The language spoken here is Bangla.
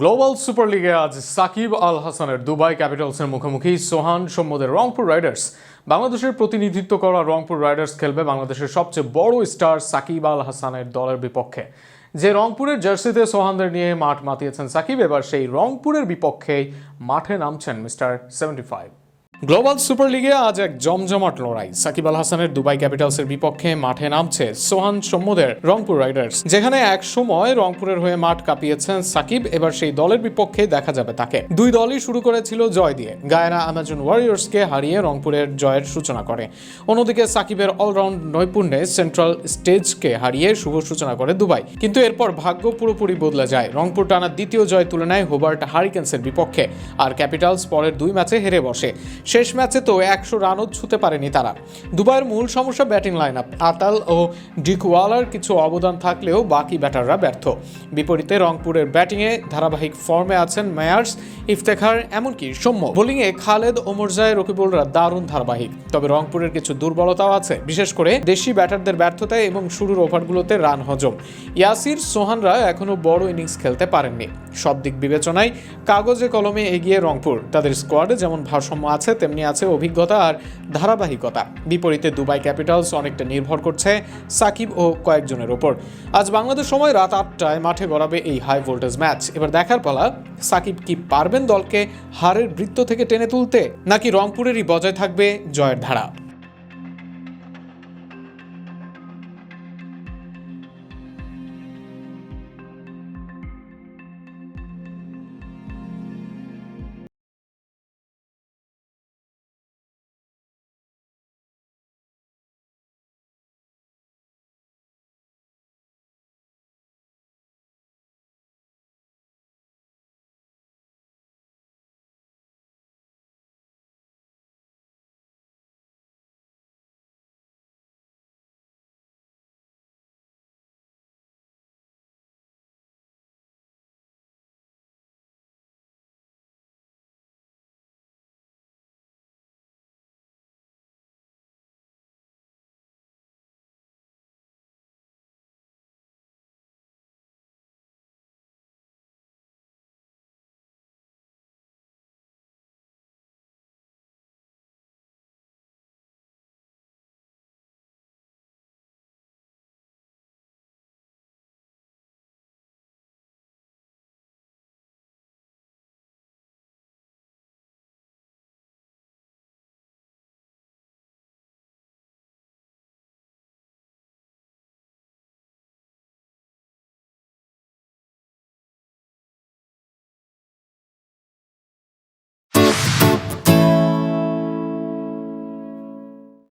গ্লোবাল সুপার লিগে আজ সাকিব আল হাসানের দুবাই ক্যাপিটালসের মুখোমুখি সোহান সম্মদের রংপুর রাইডার্স। বাংলাদেশের প্রতিনিধিত্ব করা রংপুর রাইডার্স খেলবে বাংলাদেশের সবচেয়ে বড় স্টার সাকিব আল হাসানের দলের বিপক্ষে। যে রংপুরের জার্সিতে সোহানদের নিয়ে মাঠ মাতিয়েছেন সাকিব, এবার সেই রংপুরের বিপক্ষেই মাঠে নামছেন mister seventy five. Global super লিগে আজ এক জমজমাট লড়াই। সাকিব আল হাসানের দুবাই ক্যাপিটালসের বিপক্ষে মাঠে নামছে সোহান সম্মদের রংপুর রাইডার্স। যেখানে এক সময় রংপুরের হয়ে মাঠ কাঁপিয়েছেন সাকিব, এবার সেই দলের বিপক্ষে দেখা যাবে তাকে। দুই দলই শুরু করেছিল জয় দিয়ে। গায়না অ্যামাজন ওয়ারিয়র্সকে হারিয়ে রংপুরের জয়ের সূচনা করে। অন্যদিকে সাকিবের অলরাউন্ড নৈপুণ্যে সেন্ট্রাল স্টেজকে হারিয়ে শুভ সূচনা করে দুবাই। কিন্তু এরপর ভাগ্য পুরোপুরি বদলে যায়। রংপুর টানা দ্বিতীয় জয় তুলে নেয় হোবার্ট হারিকেন্সের বিপক্ষে। আর ক্যাপিটালস পরের দুই ম্যাচে হেরে বসে। শেষ ম্যাচে তো একশো রানও ছুতে পারেনি তারা। দুবাইয়ের মূল সমস্যা ব্যাটিং লাইন আপ আতাল ও ডিকওয়ালার কিছু অবদান থাকলেও বাকি ব্যাটাররা ব্যর্থ। বিপরীতে রংপুরের ব্যাটিংয়ে ধারাবাহিক ফর্মে আছেন মেয়ার্স, ইফতেখার, এমনকি সৌম্য। বোলিংয়ে খালেদ ওমরজায় রকিবুলরা দারুণ ধারাবাহিক। তবে রংপুরের কিছু দুর্বলতাও আছে, বিশেষ করে দেশি ব্যাটারদের ব্যর্থতায় এবং শুরুর ওভারগুলোতে রান হজম। ইয়াসির সোহানরা এখনও বড় ইনিংস খেলতে পারেননি। সব দিক বিবেচনায় কাগজে কলমে এগিয়ে রংপুর। তাদের স্কোয়াডে যেমন ভারসাম্য আছে, তেমনি আছে অভিজ্ঞতা আর ধারাবাহিকতা। বিপরীতে দুবাই ক্যাপিটালস অনেকটা নির্ভর করছে সাকিব ও কয়েকজনের ওপর আজ বাংলাদেশ সময় রাত আটটায় মাঠে গড়াবে এই হাই ভোল্টেজ ম্যাচ এবার দেখার পালা, সাকিব কি পারবেন দলকে হারের বৃত্ত থেকে টেনে তুলতে, নাকি রংপুরেরই বজায় থাকবে জয়ের ধারা?